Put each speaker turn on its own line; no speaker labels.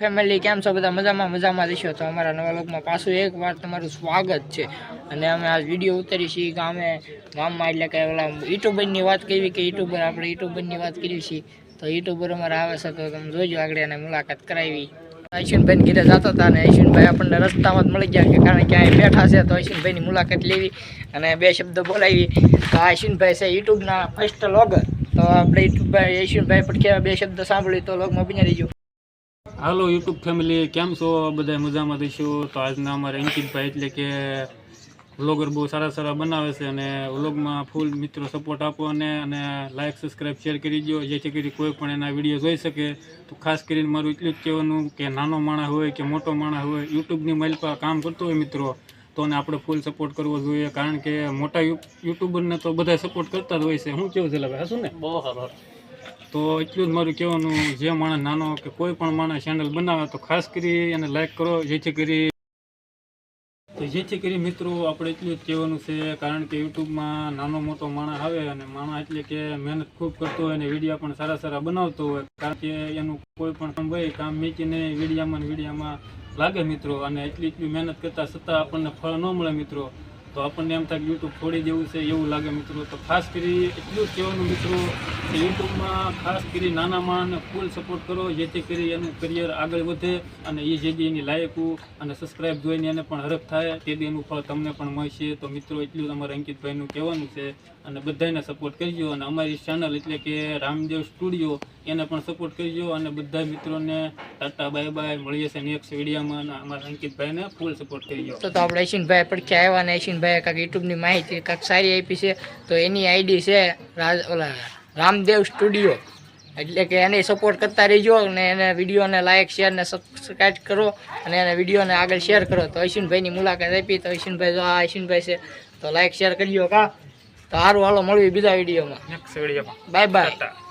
Family કેમ છો? બધા મજામાં? મજામાં રહેશો તો અમારા નવા લોકમાં પાછું એક વાર તમારું સ્વાગત છે. અને અમે આ વીડિયો ઉતારી છીએ અમે ગામમાં એટલે કે ઓલા યુટ્યુબરની વાત કરી કે યુટ્યુબર આપણે યુટ્યુબરની વાત કરી છીએ. તો યુટ્યુબર અમારા આવે છે તો તમે જોજો આગળ એને મુલાકાત કરાવી. અશ્વિનભાઈ ઘરે જતા હતા અને અશ્વિનભાઈ આપણને રસ્તામાં જ મળી ગયા કે કારણ કે અહીં બેઠા છે તો અશ્વિનભાઈની મુલાકાત લેવી અને બે શબ્દ બોલાવી. તો આ અશ્વિનભાઈ છે યુટ્યુબના ફર્સ્ટ લોગર તો આપણે યુટ્યુબભાઈ અશ્વિનભાઈ પણ કેવા બે શબ્દ સાંભળી તો લોગમાં બની રહીજો.
હાલો યુટ્યુબ ફેમિલી, કેમ છો? બધા મજામાં દઈશું. તો આજના અમારા અંકિતભાઈ એટલે કે વ્લોગર બહુ સારા સારા બનાવે છે અને વ્લોગમાં ફૂલ મિત્રો સપોર્ટ આપો અને અને લાઇક સબસ્ક્રાઈબ શેર કરી દો જેથી કરી કોઈ પણ એના વીડિયો જોઈ શકે. તો ખાસ કરીને મારું એટલું જ કહેવાનું કે નાનો માણસ હોય કે મોટો માણસ હોય યુટ્યુબની માઇલ પર કામ કરતો હોય મિત્રો, તો ને આપણે ફૂલ સપોર્ટ કરવો જોઈએ. કારણ કે મોટા યુટ્યુબરને તો બધા સપોર્ટ કરતા જ હોય છે. હું કેવું છે ભાઈ? હશું ને?
બહુ સારો.
તો એટલું જ મારું કહેવાનું, જે માણસ નાનો કે કોઈ પણ માણસ ચેનલ બનાવે તો ખાસ કરી એને લાઈક કરો, જેથી કરી તો જેથી કરી મિત્રો આપણે એટલું જ કહેવાનું છે, કારણ કે યુટ્યુબમાં નાનો મોટો માણસ આવે અને માણસ એટલે કે મહેનત ખૂબ કરતો હોય અને વિડીયા પણ સારા સારા બનાવતો હોય, કારણ કે એનું કોઈ પણ કામ હોય, કામ મીકીને વિડીયામાં વિડીયામાં લાગે મિત્રો અને એટલી એટલી મહેનત કરતા છતાં આપણને ફળ ન મળે મિત્રો. તો આપણને એમ થાય કે યુટ્યુબ છોડી દેવું છે એવું લાગે મિત્રો. તો ખાસ કરી એટલું જ કહેવાનું મિત્રો. યુટ્યુબમાં ખાસ કરી નાના માણને ફૂલ સપોર્ટ કરો, જેથી કરી એનું કરિયર આગળ વધે અને એ જે એની લાયકું અને સબસ્ક્રાઇબ જોઈને એને પણ હરખ થાય, તે દીનું ફળ તમને પણ મળશે. તો મિત્રો, એટલું અમારે અંકિતભાઈનું કહેવાનું છે. અને બધાને સપોર્ટ કરજો અને અમારી ચેનલ એટલે કે રામદેવ સ્ટુડિયો એને પણ સપોર્ટ કરજો અને બધા મિત્રોને ટાટા, બાય બાય, મળીએ છે નેક્સ્ટ વિડીયોમાં અને અમારા અંકિતભાઈને ફૂલ સપોર્ટ કરજો.
તો આપણે અશ્વિનભાઈ પડખ્યા આવ્યા અને અશ્વિનભાઈ કાંઈક યુટ્યુબની માહિતી કાંઈક સારી આપી છે. તો એની આઈડી છે રાજ ઓલા રામદેવ સ્ટુડિયો. એટલે કે એને સપોર્ટ કરતા રહેજો અને એને વિડીયોને લાઇક શેર ને સબસ્ક્રાઈબ કરો અને એને વિડીયોને આગળ શેર કરો. તો અશ્વિનભાઈની મુલાકાત આપી. તો અશ્વિનભાઈ જો આ અશ્વિનભાઈ છે તો લાઇક શેર કરજો કા. તો સારું હાલો મળવી બીજા વિડીયોમાં.
નેક્સ્ટ વિડીયોમાં.
Bye bye